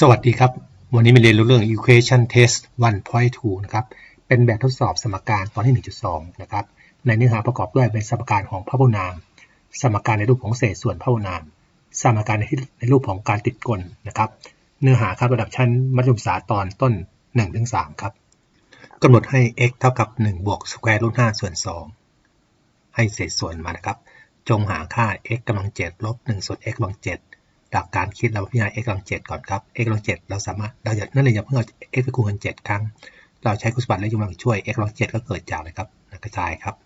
สวัสดีครับ วันนี้มาเรียนรู้เรื่อง equation test 1.2 นะครับ เป็นแบบทดสอบสมการตอนที่ 1.2 นะครับ ในเนื้อหาประกอบด้วยเป็นสมการของพหุนาม สมการในรูปของเศษส่วนพหุนาม สมการในที่ในรูปของการติดกลนะครับ เนื้อหาครับระดับชั้นมัธยมศึกษาตอนต้น 1-3 ครับกำหนดให้ x เท่ากับ 1 บวกสแควร์รูท5ส่วน 2 ให้เศษส่วนมานะครับ จงหาค่า x กำลัง7ลบ1ส่วน x กำลัง7 หลักการคิดเราพิจารณา x กำลัง7ก่อนครับ x กำลัง7เราสามารถเราจะนั่นเลยอย่าเพิ่งเอา x ไปคูณกัน7ครั้ง เราใช้คุณสมบัติเลขกำลังช่วย x กำลัง7ก็เกิดจากอะไรครับกระจายครับ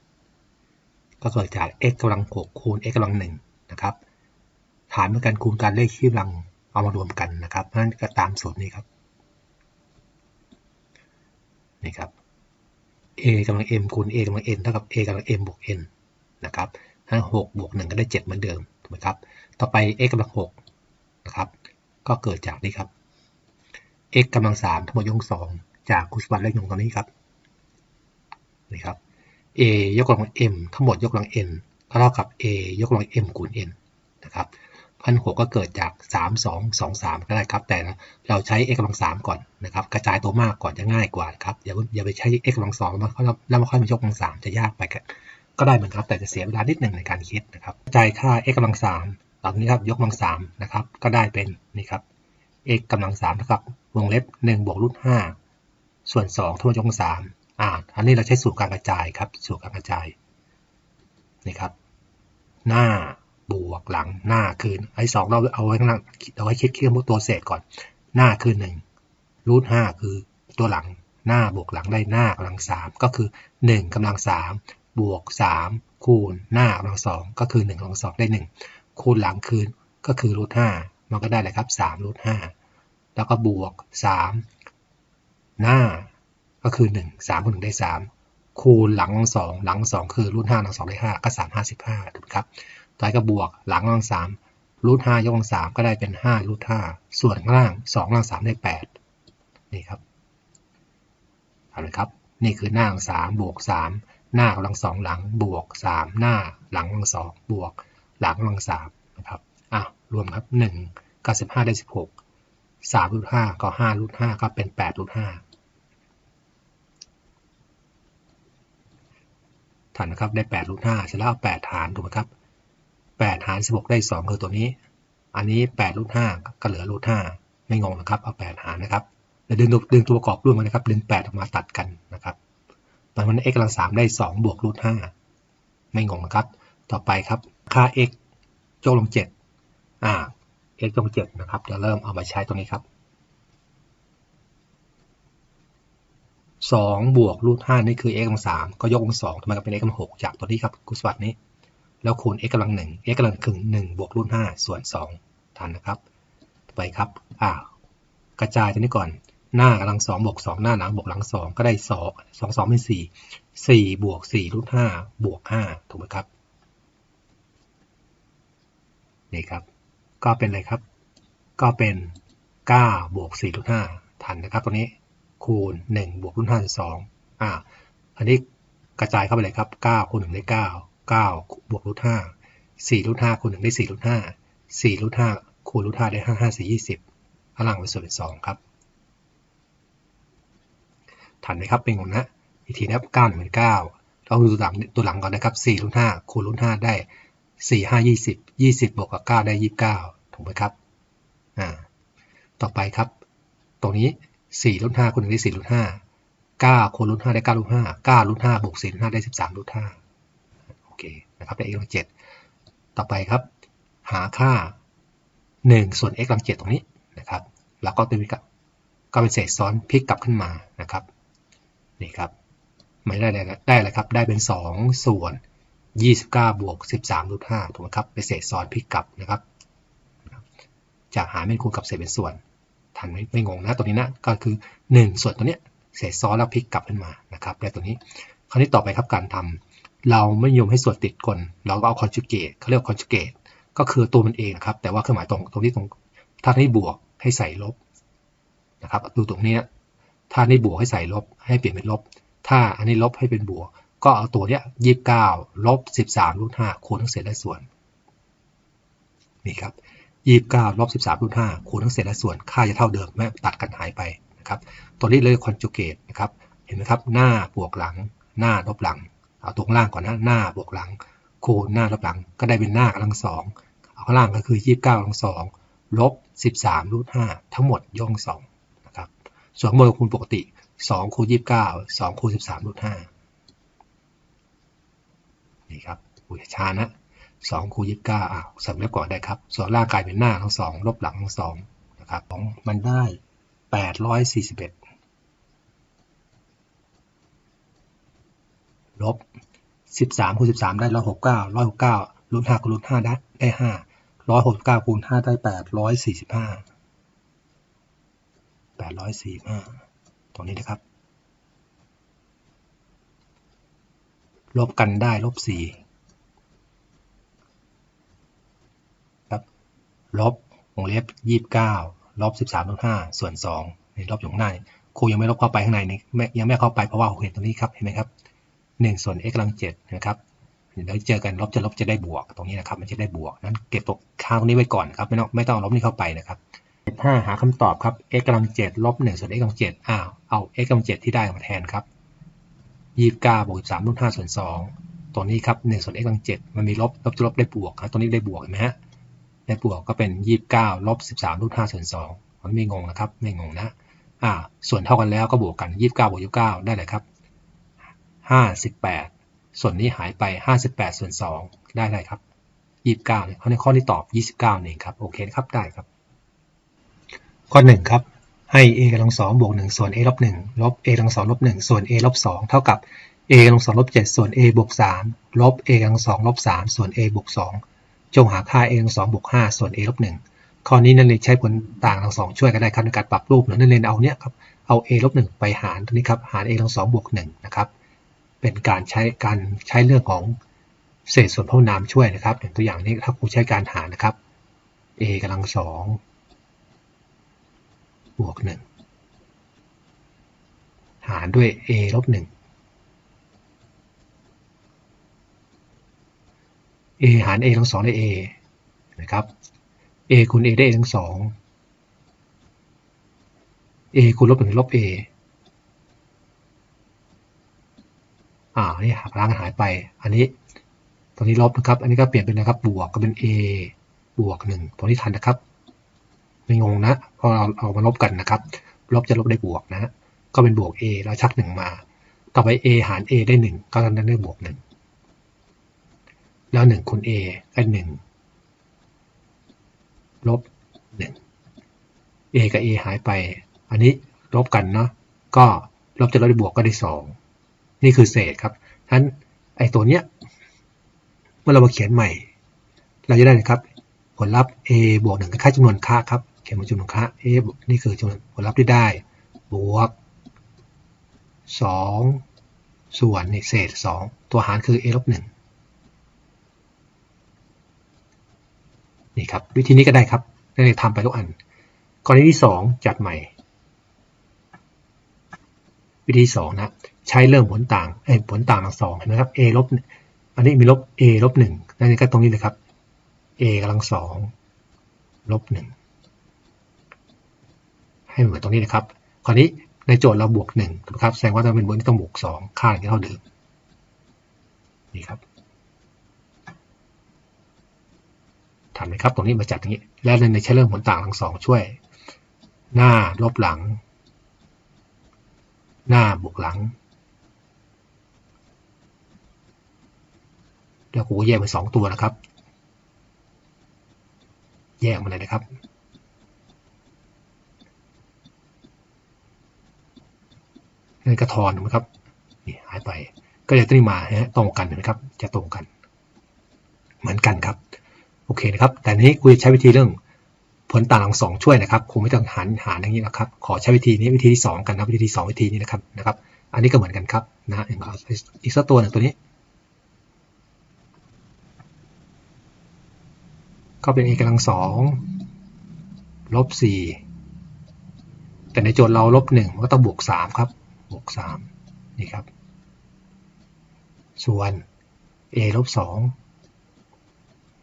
ก็เกิดจาก x กำลัง6คูณ x กำลัง1นะครับฐานเป็นการคูณการเลขที่กำลังเอามารวมกันนะครับนั้นก็ตามสูตรนี้ครับนี่ครับ a กำลัง m คูณ a กำลัง n เท่ากับ a กำลัง m บวก n นะครับถ้า6บวก1ก็ได้ 7 เหมือนเดิมถูกไหมครับ ต่อไป x กำลัง6 นะครับ ก็เกิดจากนี่ครับ x กำลังสามทั้งหมดยกสองจากคุณสมบัติเลขหนึ่งตรงนี้ครับนี่ครับ a ยกกำลัง m ทั้งหมดยกกำลัง n ก็เท่ากับ a ยกกำลัง m คูณ n นะครับพันหกก็เกิดจาก 3 2 2 3 ก็ได้ครับ แต่เราใช้ x กำลังสามก่อนนะครับ กระจายตัวมากก่อนจะง่ายกว่าครับ อย่าอย่าไปใช้ x กำลังสองแล้วแล้วมาค่อยมายกกำลังสามจะยากไปก็ได้เหมือนครับ แต่จะเสียเวลานิดหนึ่งในการคิดนะครับกระจายค่า x กำลังสาม ตอนนี้ครับยกกำลังสามนะครับก็ได้เป็นนี่ครับ x กำลังสามเท่ากับวงเล็บ1บวกรูทห้าส่วน2ทั้งหมดยกกำลังสามอ่าอันนี้เราใช้สูตรการกระจายครับสูตรการกระจายนี่ครับ หน้าบวกหลังหน้าคืนไอ้สองเราเอาไว้ข้างล่างเอาไว้คิดเครื่องตัวเศษก่อน หน้าคือหนึ่งรูทห้าคือตัวหลังหน้าบวกหลังได้หน้ากำลังสามก็คือ1กำลังสามบวก3คูณหน้ากำลังสองก็คือ1กำลังสองได้1 คูณหลังคืนก็คือรูทห้ามันก็ได้เลยครับสามรูทห้าแล้วก็บวกสามหน้าก็คือหนึ่งสามคูณหนึ่งได้สามคูณหลังสองหลังสองคือรูทห้าหลังสองได้ห้าก็สามห้าสิบห้าถูกครับต่อไปก็บวกหลังหลังสามรูทห้ายกกำลังสามก็ได้เป็นห้ารูทห้าส่วนข้างล่างสองหลังสามได้แปดนี่ครับเอาเลยครับ นี่คือหน้าหลังสามบวกสามหน้ากำลังสองหลังบวกสามหน้าหลังหลังสองบวก หลังกำลังสามนะครับอะรวมครับหนึ่งกับสิบห้าได้สิบหกสามรูทห้าก็ห้ารูทห้าก็เป็นแปดรูทห้าฐานนะครับได้แปดรูทห้าเสร็จแล้วแปดฐานถูกไหมครับแปดฐานสิบหกได้สองคือตัวนี้ อันนี้แปดรูทห้าก็เหลือรูทห้าไม่งงนะครับ เอาแปดหารนะครับแล้วดึงดึงตัวประกอบร่วมกันนะครับ ดึงแปดออกมาตัดกันนะครับตอนนั้น x กำลังสามได้สองบวกรูทห้าไม่งงนะครับ ต่อไปครับ ค่า x โจลง7อ่า x โจลง7นะครับจะเริ่มเอามาใช้ตรงนี้ครับ2บวกรูท5นี่คือ x กำลัง3ก็ยกกำลัง2ทำไมก็เป็น x กำลัง6จากตัวนี้ครับกุศวัตนี้ แล้วคูณ x กำลัง1 x กำลังครึ่ง1บวกรูท5ส่วน2ทันนะครับไปครับอ่ากระจายตัวนี้ก่อนหน้ากำลัง2บวก2หน้าหลังบวกหลัง2ก็ได้2 2 2เป็น4 4บวก4รูท5บวก5ถูกไหมครับ นี่ครับ ก็เป็นอะไรครับ ก็เป็น 9 บวก4รูท5ทันนะครับตัวนี้คูณ 1 บวกรูท5ส่วน2อ่าอันนี้กระจายเข้าไปเลยครับ 9 คูณ 1 ได้ 9 9 บวกรูท5 4รูท5คูณ 1 ได้4รูท5 4รูท5คูณรูท5ได้ 5 5 4 20พลังเป็นส่วนเป็น2ครับทันไหมครับเป็นงงนะอีกทีนะครับ9 1เป็น9เราดูตัวหลังตัวหลังก่อนนะครับ4รูท5คูณรูท5ได้ สี่ห้ายี่สิบยี่สิบบวกกับเก้าได้ยี่สิบเก้าถูกไหมครับอ่าต่อไปครับ ตรงนี้สี่ลดห้าคูณหนึ่งได้สี่ลดห้าเก้าคูณลดห้าได้เก้าลดห้าเก้าลดห้าบวกสี่ลดห้าได้สิบสามลดห้าโอเคนะครับได้ x กำลังเจ็ดต่อไปครับ หาค่าหนึ่งส่วน x กำลังเจ็ดตรงนี้นะครับ แล้วก็ตัวนี้ก็เป็นเศษซ้อนพลิกกลับขึ้นมานะครับนี่ครับไม่ได้อะไรได้อะไรครับ ได้เป็นสองส่วน 29บวก13รูท5ถูกไหมครับไปเศษซ้อนพลิกกลับนะครับ จากหารเป็นคูณกับเศษเป็นส่วนทันไม่ไม่งงนะตัวนี้นะก็คือ 1 ส่วนตัวเนี้ยเศษซ้อนแล้วพลิกกลับขึ้นมานะครับได้ตัวนี้คราวนี้ต่อไปครับการทำเราไม่ยมให้ส่วนติดกลเราก็เอาคอนจูเกตเขาเรียกคอนจูเกตก็คือตัวมันเองนะครับ แต่ว่าเครื่องหมายตรงตรงที่ตรงถ้าให้บวกให้ใส่ลบนะครับดูตรงนี้ถ้าให้บวกให้ใส่ลบให้เปลี่ยนเป็นลบ ถ้าอันนี้ลบให้เป็นบวก ก็เอาตัวเนี้ยยี่สิบเก้าลบสิบสามรูทห้าคูณทั้งเศษและส่วนนี่ครับยี่สิบเก้าลบสิบสามรูทห้าคูณทั้งเศษและส่วนค่าจะเท่าเดิมแม้ตัดกันหายไปนะครับ ตัวนี้เลยคอนจูเกตนะครับเห็นไหมครับ หน้าบวกหลัง หน้าลบหลัง เอาตรงล่างก่อนนะหน้าบวกหลัง คูณหน้าลบหลัง ก็ได้เป็นหน้ากำลังสองเอาข้างล่างก็คือยี่สิบเก้ากำลังสองลบสิบสามรูทห้าทั้งหมดย่องสองนะครับ ส่วนบนคูณปกติสองคูณยี่สิบเก้าสองคูณสิบสามรูทห้า นี่ครับอุยช้านะสองคูณยี่สิบเก้าอะเสริมเล็บก่อนได้ครับ ส่วนล่างกลายเป็นหน้าทั้งสองลบหลังทั้งสองนะครับของมันได้แปดร้อยสี่สิบเอ็ดลบสิบสามคูณสิบสามได้ร้อยหกเก้าร้อยหกเก้ารูทห้าคูณรูทห้าได้ได้ห้าร้อยหกเก้าคูณห้าได้แปดร้อยสี่สิบห้าแปดร้อยสี่ห้าตรงนี้นะครับ ลบกันได้ลบสี่ครับลบวงเล็บยี่สิบเก้าลบสิบสามลบห้าส่วนสองในลบอยู่ข้างในครูยังไม่ลบเข้าไปข้างในนี่ยังไม่เข้าไปเพราะว่าเห็นตรงนี้ครับเห็นไหมครับหนึ่งส่วน x กำลังเจ็ดนะครับเดี๋ยวเจอกันลบจะลบจะได้บวก ตรงนี้นะครับมันจะได้บวกนั้นเก็บตกข้าตรงนี้ไว้ก่อนครับไม่ต้องไม่ต้องลบนี้เข้าไปนะครับห้าหาคำตอบครับ x กำลังเจ็ดลบหนึ่งส่วน x กำลังเจ็ดอ้าวเอา x กำลังเจ็ดที่ได้มาแทนครับ ยี่สิบเก้าบวกสามลบห้าส่วนสองตัวนี้ครับหนึ่งส่วน x กำลังเจ็ดมันมีลบลบลบได้บวกครับตัวนี้ได้บวกเห็นไหมฮะได้บวกก็เป็นยี่สิบเก้าลบสิบสามลบห้าส่วนสองมันไม่งงนะครับไม่งงนะอ่าส่วนเท่ากันแล้วก็บวกกันยี่สิบเก้าบวกยี่สิบเก้าได้เลยครับห้าสิบแปดส่วนนี้หายไป58ส่วน2ได้ไรครับ29เนี่ยเขาในข้อนี้ตอบ29เก้าเองครับโอเคครับได้ครับ ข้อ1ครับ ให้ a กำลัง2บวก1ส่วน a ลบ1ลบ a กำลัง2ลบ1ส่วน a ลบ2เท่ากับ a กำลัง2ลบ7ส่วน a บวก3ลบ a กำลัง2ลบ3ส่วน a บวก2จงหาค่า a กำลัง2บวก5ส่วน a ลบ1ข้อนี้นักเรียนใช้ผลต่างทั้งสองช่วยกันได้ครับในการปรับรูปนักเรียนเอาเนี้ยครับเอา a ลบ1ไปหารตัวนี้ครับหาร a กำลัง2บวก1นะครับเป็นการใช้การใช้เรื่องของเศษส่วนพหุนามช่วยนะครับอย่างตัวอย่างนี้ถ้าครูใช้การหารนะครับ a กำลังสอง บวกหนึ่งหารด้วย a ลบหนึ่ง a หาร a ทั้งสองได้ a นะครับ a คูณ a ได้ a ทั้งสอง a คูณลบหนึ่งลบ a อ่า นี่หักล้างหายไป อันนี้ตรงนี้ลบนะครับ อันนี้ก็เปลี่ยนเป็นนะครับ บวกก็เป็น a บวกหนึ่งตรงนี้ทันนะครับ ไม่งงนะพราะเราเอามาลบกันนะครับ ลบจะลบได้บวกนะ ก็เป็นบวก a แล้วชักหนึ่งมา ต่อไป a หาร a ได้หนึ่งก็จะได้บวกหนึ่งแล้วหนึ่งคูณ a ได้หนึ่งลบหนึ่ง a กับ a หายไป อันนี้ลบกันเนาะก็ลบจะลบได้บวกก็ได้สองนี่คือเศษครับฉะนั้นไอ้ตัวเนี้ยเมื่อเรามาเขียนใหม่ เราจะได้นะครับ ผลลัพธ์ a บวกหนึ่งค่าจำนวนค่าครับ เขียนเป็นจำนวนค่า a นี่คือจำนวนผลลัพธ์ที่ได้ บวกสองส่วนนี่เศษสองตัวหารคือ a ลบหนึ่งนี่ครับ วิธีนี้ก็ได้ครับนักเรียนทำไปทุกอัน กรณีที่สองจัดใหม่ วิธีสองนะใช้เรื่องผลต่างเอ้ผลต่างทั้งสองเห็นไหมครับ a ลบอันนี้มีลบ a ลบหนึ่งนั่นก็ตรงนี้เลยครับ a กำลังสองลบหนึ่ง ให้เหมือนตรงนี้นะครับ คราวนี้ในโจทย์เราบวกหนึ่งนะครับ แสดงว่าถ้าเป็นบนที่ต้องบวกสองค่าอย่างเท่าเดิม นี่ครับทำไหมครับ ตรงนี้มาจัดอย่างนี้ แล้วในใช้เรื่องผลต่างทั้งสองช่วย หน้าลบหลัง หน้าบวกหลังแล้วกูแยกเป็นสองตัวนะครับ แยกมาเลยนะครับ นั่นกระทอนนะครับนี่หายไป ก็เลยต้องมาฮะตรงกันนะครับ จะตรงกัน เหมือนกันครับ โอเคนะครับ แต่นี้คุยใช้วิธีเรื่องผลต่างของสองช่วยนะครับ คงไม่ต้องหารหารอย่างนี้นะครับ ขอใช้วิธีนี้วิธีที่สองกันนะวิธีที่สองวิธีนี้นะครับนะครับ อันนี้ก็เหมือนกันครับนะอาอีกสักตัวหนึ่งตัวนี้ ก็เป็น a กำลังสองลบสี่แต่ในโจทย์เราลบหนึ่งก็ต้องบวกสามครับ กสามนี่ครับ ส่วน a ลบสอง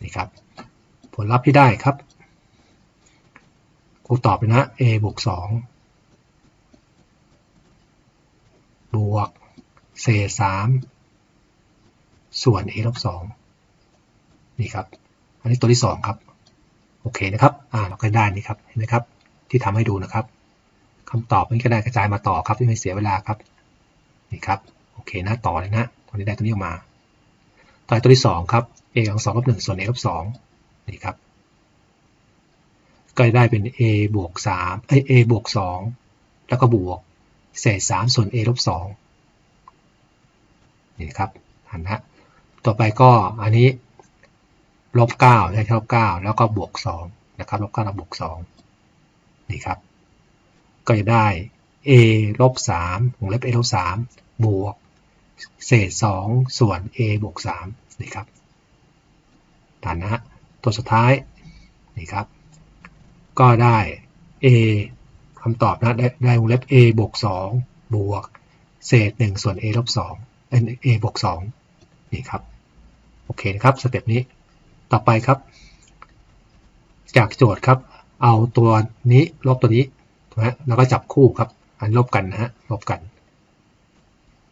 นี่ครับ ผลลัพธ์ที่ได้ครับรูตอบไปนะ a บวก2บวกเศษ3ส่วน a ลบ2นี่ครับ อันนี้ตัวที่ 2 ครับ โอเคนะครับ อ่าเราก็ได้นี่ครับ เห็นไหมครับ ที่ทำให้ดูนะครับ คำตอบนี้ก็ได้กระจายมาต่อครับที่ไม่เสียเวลาครับนี่ครับโอเคนะต่อเลยนะตอนนี้ได้ตัวนี้ออกมาต่อตัวที่2ครับ a กำลังสองลบหนึ่งส่วน a ลบสองนี่ครับก็ได้เป็น a บวกสามเอ a บวกสองแล้วก็บวกเศษสามส่วน a ลบสองนี่ครับหันนะต่อไปก็อันนี้ลบเก้าได้เท่าเก้าแล้วก็บวกสองนะครับลบเก้าแล้วบวกสองนี่ครับ ก็จะได้ a ลบสามวงเล็บ a ลบสามบวก เศษสองส่วน a บวกสามนี่ครับฐานนะตัวสุดท้ายนี่ครับ ก็ได้ a คำตอบนะได้ได้วงเล็บ a บวก2บวก เศษ 1 ส่วน a ลบ2เอ็น a บวก2นี่ครับ โอเคนะครับสเต็ปนี้ต่อไปครับ จากโจทย์ครับ เอาตัวนี้ลบตัวนี้ ถูกไหมแล้วก็จับคู่ครับ อันลบกันนะฮะลบกัน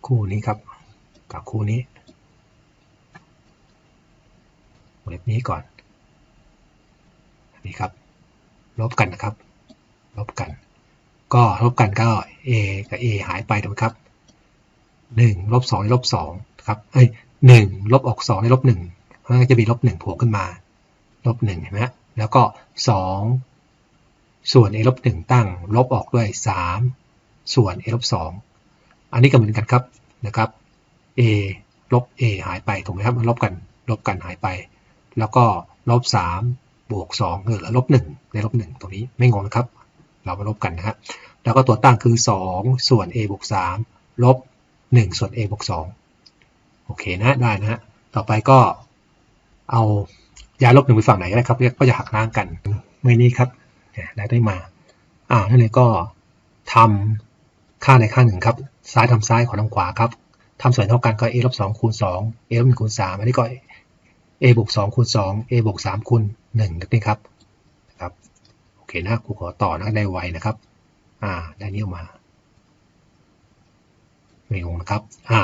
คู่นี้ครับ กับคู่นี้วงเล็บนี้ก่อนนี่ครับลบกันนะครับลบกัน ก็ลบกันก็ a กับ a หายไปถูกไหมครับ1ลบ2ลบ2ครับเอ้ย1ลบออก2ในลบ1เพราะงั้นจะมีลบ1โผล่ขึ้นมาลบ1เห็นไหมแล้วก็ 2 ส่วน a ลบ1ตั้งลบออกด้วย 3 ส่วน a ลบ2อันนี้ก็เหมือนกันครับนะครับ a ลบ a หายไปถูกไหมครับมันลบกันลบกันหายไป แล้วก็ลบ3บวก2เหลือลบ1ในลบ1ตรงนี้ไม่งงนะครับ เรามาลบกันนะครับแล้วก็ตัวตั้งคือ 2 ส่วน a บวก3ลบ 1 ส่วน a บวก2โอเคนะได้นะฮะต่อไปก็เอาย้ายลบหนึ่งไปฝั่งไหนก็ได้ครับก็จะหักล้างกันเมื่อนี้ครับ ได้ได้มา อ่านั่นเลยก็ทำค่าในค่าหนึ่งครับ ซ้ายทำซ้ายขวาทำขวาครับทำส่วนเท่ากันก็ a ลบ2คูณ2 a ลบ1คูณ3อันนี้ก็ a บวก2คูณ2 a บวก3คูณ1นี่ครับนะครับโอเคนะครูขอต่อนะได้ไวนะครับ อ่า ได้นี้ออกมาไม่งงนะครับ อ่า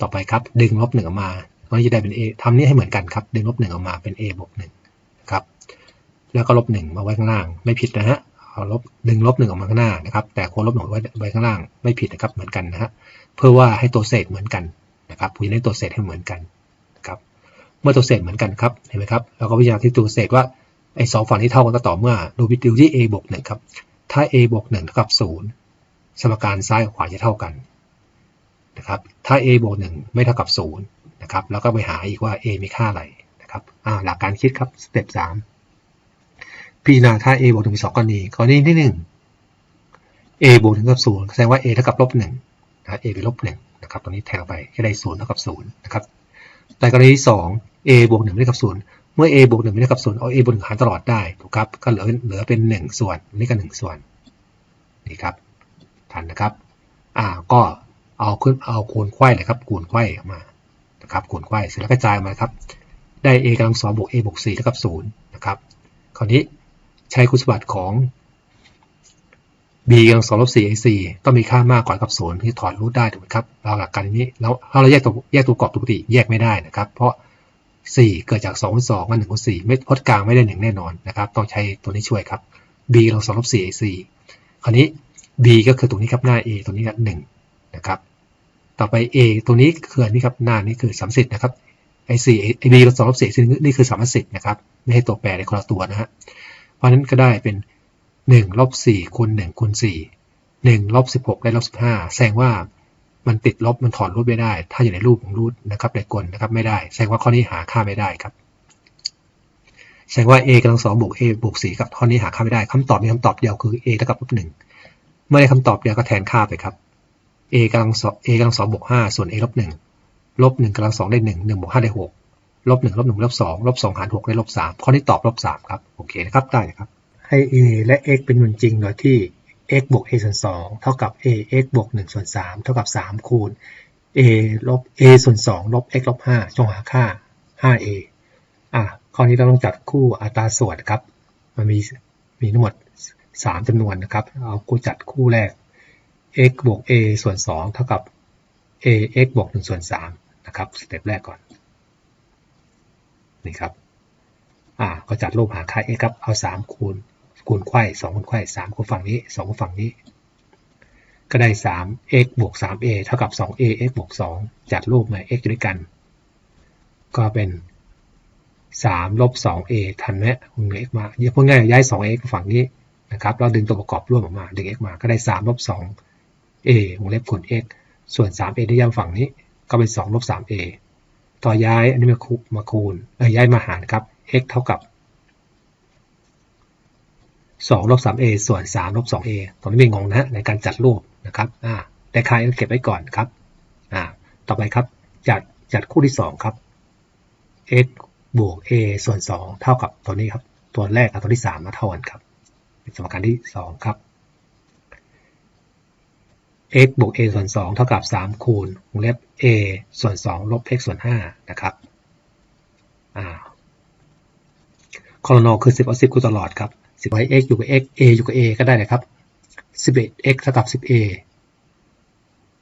ต่อไปครับ ดึงลบหนึ่งออกมาตอนนี้จะได้เป็น a ทำนี้ให้เหมือนกันครับ ดึงลบหนึ่งออกมาเป็น a บวกหนึ่งนะครับ แล้วก็ลบหนึ่งมาไว้ข้างล่าง ไม่ผิดนะฮะเอาลบดึงลบหนึ่งออกมาข้างหน้านะครับ แต่ควรลบหนึ่งไว้ไว้ข้างล่างไม่ผิดนะครับเหมือนกันนะฮะเพื่อว่าให้ตัวเศษเหมือนกันนะครับคุยในตัวเศษให้เหมือนกันนะครับ เมื่อตัวเศษเหมือนกันครับเห็นไหมครับเราก็วิจารณ์ที่ตัวเศษว่าไอ้สองฝั่งที่เท่ากันก็ต่อเมื่อดูวิดีที่ a บวกหนึ่งครับถ้า a บวกหนึ่งเท่ากับศูนย์สมการซ้ายกับขวาจะเท่ากันนะครับถ้า a บวกหนึ่งไม่เท่ากับศูนย์นะครับแล้วก็ไปหาอีกว่า a มีค่าอะไรนะครับอ่าหลักการคิดครับสเต็ปสาม พิจารณาถ้า a บวกหนึ่งมีสองกรณีกรณีที่หนึ่ง a บวกหนึ่งกับศูนย์แสดงว่า a เท่ากับลบหนึ่งนะ a เป็นลบหนึ่งนะครับตรงนี้แทนไปก็ได้ศูนย์เท่ากับศูนย์นะครับแต่กรณีที่สอง a บวกหนึ่งไม่เท่ากับศูนย์เมื่อ a บวกหนึ่งไม่เท่ากับศูนย์เอา a บวกหนึ่งหารตลอดได้ถูกครับก็เหลือเหลือเป็นหนึ่งส่วนนี่ก็หนึ่งส่วนนี่ครับทันนะครับอ่าก็เอาขึ้นเอาคูณไขว้เลยครับคูณไขว้ออกมานะครับคูณไขว้เสร็จแล้วกระจายมาครับได้ a กำลังสองบวก a บวกสี่เท่ากับศูนย์นะครับคราวนี้ ใช้คุณสมบัติของ b กำลังสองลบสี่ ac ต้องมีค่ามากกว่ากับศูนย์ที่ถอนรูทได้ถูกไหมครับเราหลักการนี้แล้วถ้าเราแยกตัวแยกตัวกรอบปกติแยกไม่ได้นะครับ เพราะ 4 เกิดจาก2คูณ2กับ1คูณ4ไม่พจน์กลางไม่ได้1แน่นอนนะครับ ต้องใช้ตัวนี้ช่วยครับ b กำลังสองลบ4 ac คราวนี้ b ก็คือตรงนี้ครับหน้า a ตรงนี้ครับ1นะครับ ต่อไป a ตัวนี้คืออันนี้ครับหน้านี้คือสัมสิทธ์นะครับไอสี่ไอ b กำลังสองลบ4นี่คือสัมสิทธ์นะครับไม่ให้ตัวแปรในคนละตัวนะฮะ เพราะนั้นก็ได้เป็น1ลบ4คูณ1คูณ4 1ลบ16ได้ลบ15แสดงว่ามันติดลบมันถอนรูทไม่ได้ ถ้าอยู่ในรูปของรูทนะครับในกลนะครับไม่ได้แสดงว่าข้อนี้หาค่าไม่ได้ครับแสดงว่า a กำลังสองบวก a บวก4กับข้อนี้หาค่าไม่ได้คำตอบมีคำตอบเดียวคือ a เท่ากับลบ1เมื่อได้คำตอบเดียวก็แทนค่าไปครับ a กำลังสอง a กำลังสองบวก5ส่วน a ลบ1ลบ1กำลังสองได้1 1บวก5ได้6 ลบ1ลบ1ลบ2ลบ2หาร6ได้ลบ3ข้อนี้ตอบลบ3ครับ โอเคนะครับ ได้นะครับ ให้ a และ x เป็นมูลจริงโดยที่ x บวก a ส่วน2เท่ากับ a x บวก1ส่วน3เท่ากับ3คูณ a ลบ a ส่วน2ลบ x ลบ5จงหาค่า 5a อะข้อนี้เราต้องจัดคู่อัตราส่วนครับ มันมีมีทั้งหมด3จำนวนนะครับ เอากูจัดคู่แรก x บวก a ส่วน2เท่ากับ a x บวก1ส่วน3นะครับ สเต็ปแรกก่อน นี่ครับอ่าก็จัดรูปหาค่า x ครับ เอา 3 คูณ คูณไขว้2คูณไขว้3คูณฝั่งนี้2คูณฝั่งนี้ ก็ได้ 3 x บวก 3a เท่ากับ 2a x บวก 2 จัดรูปมา x อยู่ด้วยกัน ก็เป็น 3 ลบ 2a ทันไหมวงเล็กมาพูดง่ายย้าย 2x ฝั่งนี้นะครับเราดึงตัวประกอบร่วมออกมาดึง x มาก็ได้ 3 ลบ 2a วงเล็บคูณ x ส่วน 3a ที่ย้ำฝั่งนี้ก็เป็น 2 ลบ 3a ต่อย้ายอันนี้มาคูมาคูณเออย้ายมาหารครับ x เท่ากับ2ลบ 3a ส่วน3ลบ 2a ตรงนี้ไม่งงนะในการจัดรูปนะครับอ่าได้ค่าเก็บไว้ก่อนครับอ่าต่อไปครับ จัดจัดคู่ที่ 2 ครับ x บวก a ส่วน 2 เท่ากับตัวนี้ครับ ตัวแรกกับตัวที่ 3 มาเท่ากันครับ เป็นสมการที่ 2 ครับ x บวก a ส่วน 2 เท่ากับ 3 คูณวงเล็บ a ส่วน 2 ลบ x ส่วน 5 นะครับอ่าคอลโนคือ 10เอา10คูณตลอดครับ 10ไว้ x อยู่กับ x a อยู่กับ a ก็ได้เลยครับ 11x เท่ากับ 10a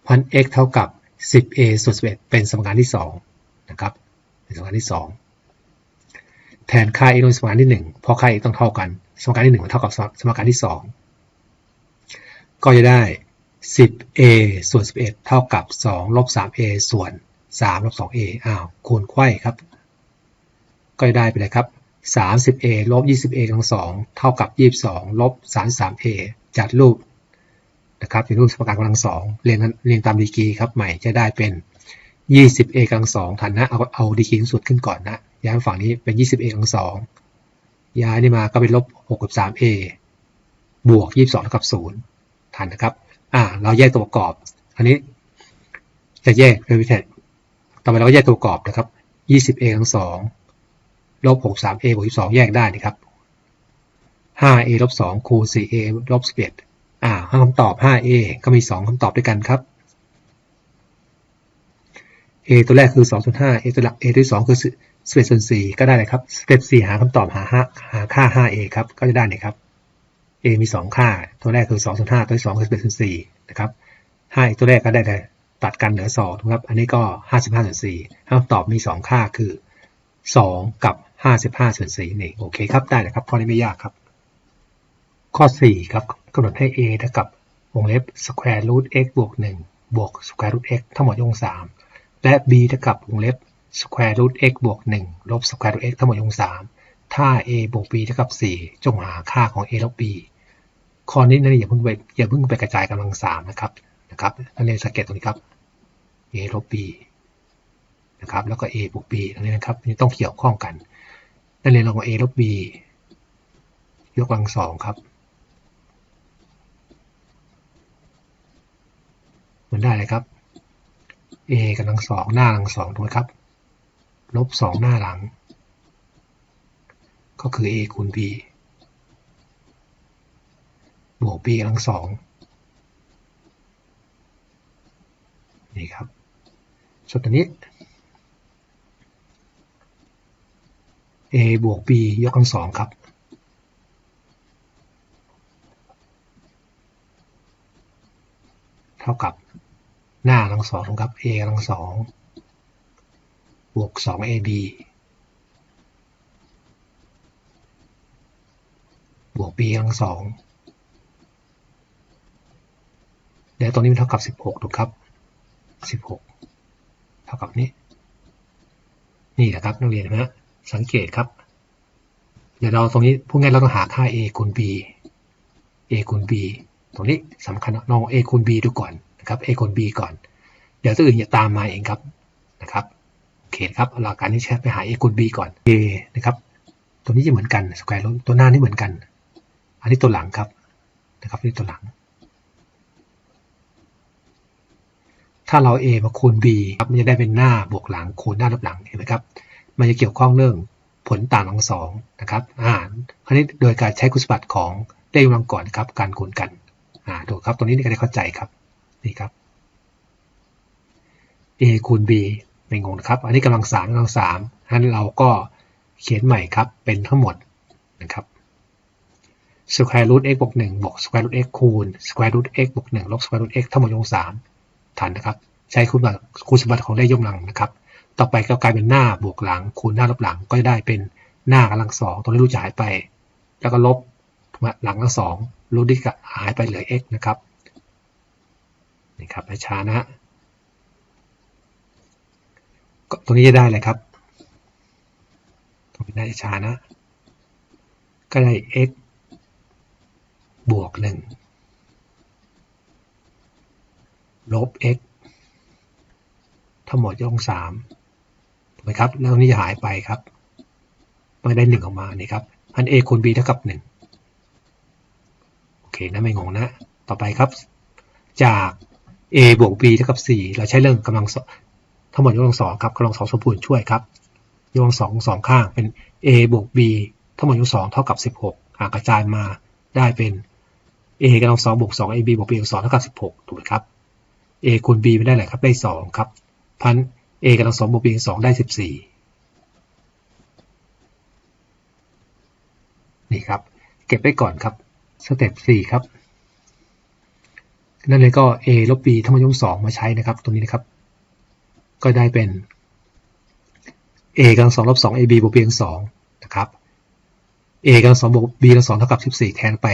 พัน x เท่ากับ 10a ส่วน 11 เป็นสมการที่ 2 นะครับ เป็นสมการที่ 2 แทนค่า x ในสมการที่ 1 เพราะค่า x ต้องเท่ากัน สมการที่ 1 มันเท่ากับสมการที่ 2 ก็จะได้ 10a ส่วน 11 เท่ากับ 2 ลบ 3a ส่วน 3 ลบ 2a อ้าว คูณไขว้ครับ ก็จะได้ไปเลยครับ 30a ลบ 20a กำลัง2เท่ากับ 22 ลบ 33a จัดรูปนะครับเป็นรูปสมการกำลัง 2 เรียนเรียนตามดีกรีครับ ใหม่จะได้เป็น 20a กำลัง2ทันนะเอาเอาดีกรีสุดขึ้นก่อนนะย้ายฝั่งนี้เป็น 20a กำลัง2ย้ายนี่มาก็เป็นลบ6กับ 3a บวก 22เท่ากับ0ทันนะครับ อ่า เราแยกตัวประกอบ อันนี้จะแยกโดยวิธีต่อไปเราก็แยกตัวประกอบนะครับ 20a กำลัง2ลบ 63a บวก22แยกได้นะครับ 5a ลบ2คูณ 4a ลบ11อ่าคำตอบ 5a ก็มี 2คำตอบด้วยกันครับ a ตัวแรกคือ2ส่วน5 a ตัวหลัก a ตัวที่2คือ11ส่วน4ก็ได้เลยครับ สเต็ป4หาคำตอบหาหาค่า 5a ครับ ก็จะได้เนี่ยครับ a มี 2 ค่า ตัวแรกคือ2ส่วน5ตัวที่2คือ11ส่วน4นะครับ5ตัวแรกก็ได้เลยตัดกันเหลือ2นะครับ อันนี้ก็ 55ส่วน4คำตอบมี 2 ค่าคือ 2 กับ 55ส่วน4นี่โอเคครับได้เลยครับข้อนี้ไม่ยากครับ ข้อ 4 ครับกำหนดให้ a เท่ากับวงเล็บ square root x บวก 1 บวก square root x ทั้งหมดยง 3 และ b เท่ากับวงเล็บ square root x บวก 1 ลบ square root x ทั้งหมดยกกำลัง3 ถ้า a บวก b เท่ากับ 4 จงหาค่าของ a ลบ b ข้อนี้นักเรียนอย่าเพิ่งไปอย่าเพิ่งไปกระจายกำลัง3นะครับนะครับนักเรียนสังเกตตรงนี้ครับ a ลบ b นะครับแล้วก็ a บวก b ตรงนี้นะครับนี่ต้องเกี่ยวข้องกันนักเรียนลอง a ลบ b ยกกำลังสองครับ มันได้เลยครับ a กำลังสองหน้าหลังสองถูกไหมครับลบสองหน้าหลัง ก็คือ a คูณ b บวก b กำลังสองนี่ครับส่วนตัวนี้ a บวก b ยกกำลังสองครับ เท่ากับหน้ากำลังสองครับ a กำลังสองบวกสอง ab บวก b กำลังสอง เดี๋ยวตัวนี้มันเท่ากับสิบหกถูกครับสิบหกเท่ากับนี้ นี่แหละครับนักเรียนนะสังเกตครับ เดี๋ยวเราตรงนี้พูดง่ายเราต้องหาค่า a คูณ b a คูณ b ตรงนี้สำคัญลอง a คูณ b ดูก่อนนะครับ a คูณ b ก่อน เดี๋ยวตัวอื่นจะตามมาเองครับนะครับโอเคครับหลักการนี้ใช้ไปหา a คูณ b ก่อน a นะครับ ตัวนี้จะเหมือนกันสแควร์ตัวหน้านี่เหมือนกัน อันนี้ตัวหลังครับนะครับนี่ตัวหลัง ถ้าเรา a มาคูณ b ครับมันจะได้เป็นหน้าบวกหลังคูณหน้าลบหลังเห็นไหมครับ มันจะเกี่ยวข้องเรื่องผลต่างของสองนะครับอ่าคราวนี้โดยการใช้คุณสมบัติของเลขกำลังก่อนครับ การคูณกันอ่าถูกครับตรงนี้นี่ก็ได้เข้าใจครับนี่ครับ a คูณ b ไม่งงนะครับ อันนี้กำลังสามกำลังสามฉะนั้นเราก็เขียนใหม่ครับเป็นทั้งหมดนะครับ square root x บวก1บวก square root x คูณ square root x บวก1ลบ square root x ทั้งหมดยกกำลั ฐนนะครับ ใช้คุณสมบัติคุณสมบัติของเลขยกหลังนะครับ ต่อไปก็กลายเป็นหน้าบวกหลัง คูณหน้าลบหลังก็ได้เป็นหน้ากำลังสองตรงนี้รู้จะหายไป แล้วก็ลบหลังกำลังสองรูทที่หายไปเหลือ x นะครับนี่ครับช้านะฮะตรงนี้จะได้เลยครับ ตรงนี้ได้ช้านะ ก็ได้ x บวก1 ลบ x ทั้งหมดยกสามถูกไหมครับ แล้วนี้จะหายไปครับมันได้หนึ่งออกมานี่ครับอัน a คูณ b เท่ากับหนึ่งโอเคนะไม่งงนะ ต่อไปครับ จาก a บวก b เท่ากับ 4 เราใช้เรื่องกำลังทั้งหมดยกกำลังสองครับกำลังสองสมบูรณ์ช่วยครับยกกำลังสองสองข้างเป็น a บวก b ทั้งหมดยกสองเท่ากับ 16หากระจายมาได้เป็น a กำลังสองบวกสอง ab บวก b กำลังสองเท่ากับ 16 ถูกไหมครับ a คูณ b ไม่ได้เลยครับ ได้2ครับ พัน a กำลังสองบวก b กำลังสองได้14นี่ครับ เก็บไว้ก่อนครับ สเต็ป4ครับ นั่นเลยก็ a ลบ b ทั้งหมดยกสองมาใช้นะครับ ตรงนี้นะครับ ก็ได้เป็น a กำลังสองลบสอง ab บวก b กำลังสองนะครับ a กำลังสองบวก b กำลังสองเท่ากับ14แทนไป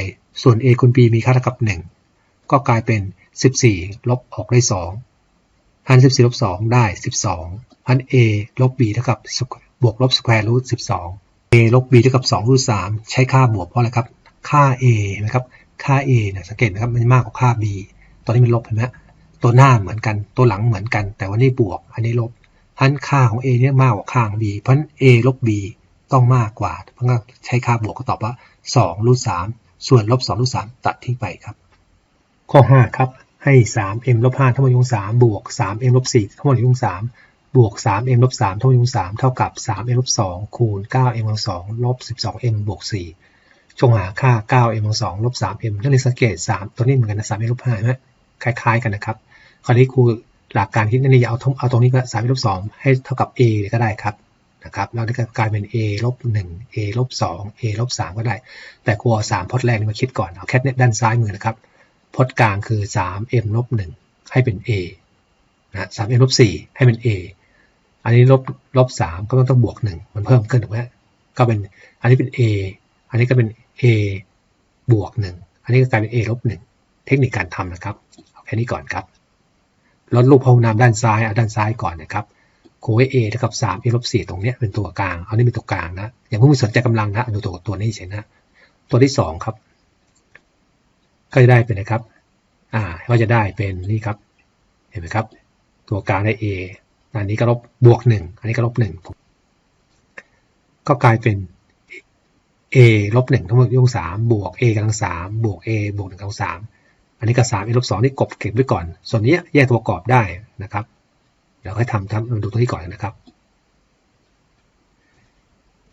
ส่วน a คูณ b มีค่าเท่ากับ1ก็กลายเป็น 14 ลบออกได้2พัน14 ลบ 2 ได้ 12พัน a ลบ b เท่ากับบวกลบสแควร์รูท12 a ลบ b เท่ากับ2รูท3ใช้ค่าบวกเพราะอะไรครับ ค่า a นะครับ ค่า a เนี่ยสังเกตนะครับ มันมากกว่าค่า b ตอนนี้มันลบเห็นไหมตัวหน้าเหมือนกัน ตัวหลังเหมือนกัน แต่ว่านี่บวก อันนี้ลบพันค่าของ a เนี่ยมากกว่าค่าของ b เพราะ a ลบ b ต้องมากกว่า เพราะงั้นใช้ค่าบวกก็ตอบว่า2รูท3ส่วนลบ2รูท3ตัดทิ้งไปครับ ข้อ 5 ครับ ให้ 3m ลบ5ทั้งหมดยก3บวก 3m ลบ4เทั้งหมดยก3บวก 3m ลบ3ทั้งหมดยก3เท่ากับ 3m ลบ2คูณ 9m ลบ2ลบ 12m บวก4จงหาค่า 9m ลบ2ลบ 3m นักเรียสังเกต 3 ตัวนี้เหมือนกันนะ 3m ลบ5นะคล้าย ๆ กันนะครับ คราวนี้ครูหลักการคิดนี่เอาเอาตรงนี้ก็ 3m ลบ2ให้เท่ากับ a ก็ได้ครับนะครับแล้วก็กลายเป็น a ลบ1 a ลบ2 a ลบ3ก็ได้ แต่ครูเอา3พจน์แรกนี้มาคิดก่อน เอาแค่ด้านซ้ายมือนะครับ พจน์กลางคือ 3m ลบ1ให้เป็น a นะ 3m ลบ4ให้เป็น a อันนี้ลบลบ3ก็ต้องต้องบวก 1 มันเพิ่มขึ้นถูกไหมก็เป็นอันนี้เป็น a อันนี้ก็เป็น a บวก 1 อันนี้ก็กลายเป็น a ลบ1เทคนิคการทำนะครับเอาแค่นี้ก่อนครับลดรูปพหุนามด้านซ้ายเอาด้านซ้ายก่อนนะครับโค้ด a เท่ากับ3 a ลบ4ตรงนี้เป็นตัวกลาง เอานี่เป็นตัวกลางนะ อย่าเพิ่งไปสนใจกำลังนะดูตัวตัวนี้เฉยนะ ตัวที่ 2 ครับ ก็จะได้เป็นนะครับ อ่า ก็จะได้เป็นนี่ครับ เห็นไหมครับ ตัวกลางได้ a อันนี้ก็ลบบวก 1 อันนี้ก็ลบ 1 ก็กลายเป็น a ลบ 1 ทั้งหมดยก3บวก a กำลัง3บวก a บวก1กำลัง3อันนี้ก็3 a ลบ2นี่กบเก็บไว้ก่อน ส่วนนี้แยกตัวประกอบได้นะครับ เดี๋ยวค่อยทำทำดูตรงนี้ก่อนนะครับ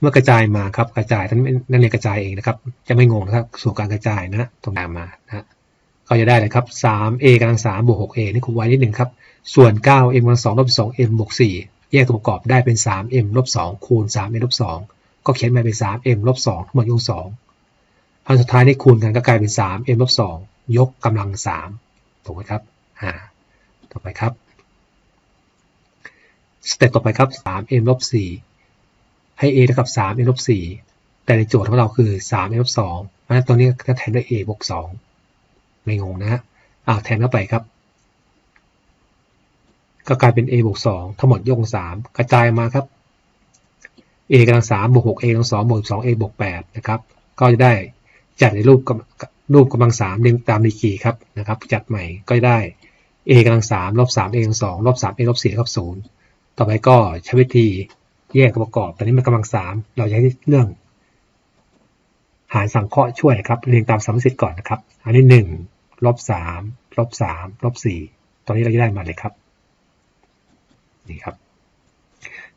มื่อกระจายมาครับกระจายท่านนั่นเรียนกระจายเองนะครับ จะไม่งงนะครับสู่การกระจายนะตรงกลางมานะก็จะได้เลยครับ 3a กำลัง3บวก 6a นี่คุมไว้นิดหนึ่งครับ ส่วน 9m กำลัง2ลบ 2m บวก 4 แยกตัวประกอบได้เป็น 3m ลบ 2 คูณ 3m ลบ 2 ก็เขียนมาเป็น 3m ลบ 2ทั้งหมดยก2อันสุดท้ายได้คูณกันก็กลายเป็น 3m ลบ 2 ยกกำลัง 3 ถูกไหมครับอ่าต่อไปครับ สเต็ปต่อไปครับ 3m ลบ 4 ให้ a เท่ากับ 3m ลบ4แต่ในโจทย์ของเราคือ 3m ลบ2เพราะฉะนั้นตัวนี้ก็แทนด้วย a บวก2ไม่งงนะฮะอ่าแทนเข้าไปครับ ก็กลายเป็น a บวก2ทั้งหมดยก3กระจายมาครับ a กำลัง3บวก6 a กำลัง2บวก2 a บวก8นะครับ ก็จะได้จัดในรูปรูปกำลัง3เรียงตามดีกีครับนะครับ จัดใหม่ก็ได้ a กำลัง3ลบ3 a กำลัง2ลบ3 a ลบ4เท่ากับ0ต่อไปก็ใช้วิธี แยกประกอบ ตอนนี้มันกำลังสามเราใช้เรื่อง หารสังเคราะห์ช่วยครับ เรียงตามสมมติก่อนนะครับ อันนี้หนึ่งลบสามลบสามลบสี่ตอนนี้เราจะได้มาเลยครับ นี่ครับ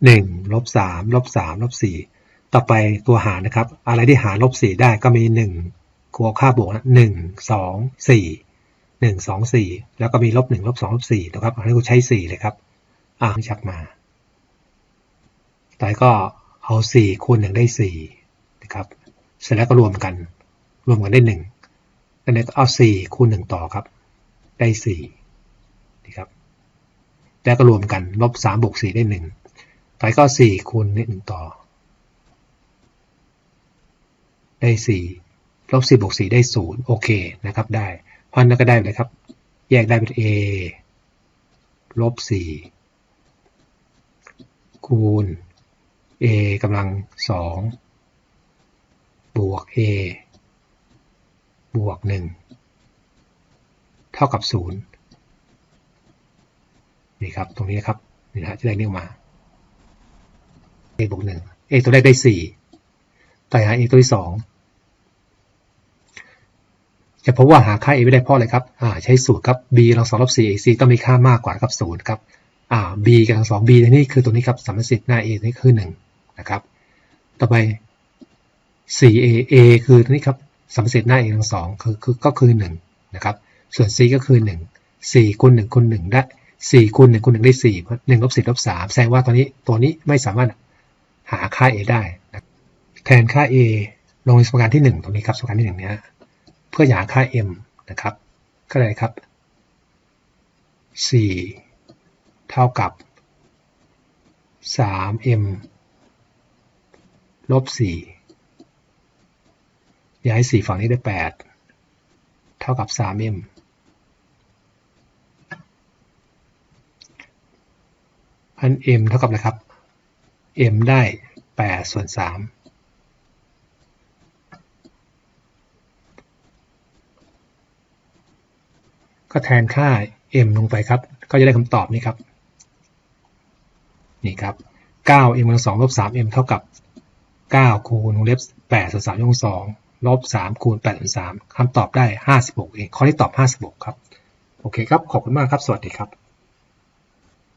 หนึ่งลบสามลบสามลบสี่ต่อไปตัวหารนะครับ อะไรที่หารลบสี่ได้ก็มีหนึ่งกลัวค่าบวกนะหนึ่งสองสี่หนึ่งสองสี่แล้วก็มีลบหนึ่งลบสองลบสี่นะครับอันนี้กูใช้สี่เลยครับ อ่าชักมา แต่ก็เอา4คูณ1ได้4นะครับ เสร็จแล้วก็รวมกัน รวมกันได้หนึ่งแล้วเนี่ก็เอาสี่คูณหนึ่งต่อครับ ได้สี่นี่ครับ แล้วก็รวมกันลบสามบวกสี่ได้หนึ่งต่ก็สี่คูณหนึ่งต่อ ได้สี่ลบสี่บวกสี่ได้ศูนย์โอเคนะครับ ได้ เพราะนั้นก็ได้เลยครับ แยกได้เป็น a ลบสี่คูณ a กำลังสองบวก a บวกหนึ่งเท่ากับศูนย์นี่ครับ ตรงนี้นะครับนี่นะที่ได้เรียกมา a บวกหนึ่ง a ตัวแรกได้สี่ต่อหา a ตัวที่สองจะพบว่าหาค่า a ไม่ได้เพราะอะไรครับอ่าใช้สูตรครับ b กำลังสองลบสี่ ac ต้องมีค่ามากกว่าครับศูนย์ครับอ่า b กำลังสอง b ในนี่คือตัวนี้ครับสมมติหน้า a นี่คือหนึ่ง นะครับ ต่อไป 4a a คือตัวนี้ครับสมมติหน้า a ทั้งสองคือคือก็คือหนึ่งนะครับ ส่วน c ก็คือหนึ่งสี่คูณหนึ่งคูณหนึ่งได้สี่คูณหนึ่งคูณหนึ่งได้สี่หนึ่งลบสี่ลบสามแสดงว่าตัวนี้ตัวนี้ไม่สามารถหาค่า a ได้นะแทนค่า a ลงในสมการที่หนึ่งตรงนี้ครับสมการที่หนึ่งเนี้ยเพื่อหาค่า m นะครับก็เลยครับสี่เท่ากับสาม m ลบสี่ย้ายสี่ฝั่งนี้ได้แปดเท่ากับสาม m อัน m เท่ากับอะไรครับ m ได้แปดส่วนสามก็แทนค่า m ลงไปครับ ก็จะได้คำตอบนี้ครับ นี่ครับ 9m กำลังสองลบ 3m เท่ากับ 9คูณวงเล็บ8ส่วน3ยกกำลังสองลบ3คูณ8ส่วน3คำตอบได้ 56 เอง ข้อนี้ตอบ 56 ครับ โอเคครับ ขอบคุณมากครับ สวัสดีครับ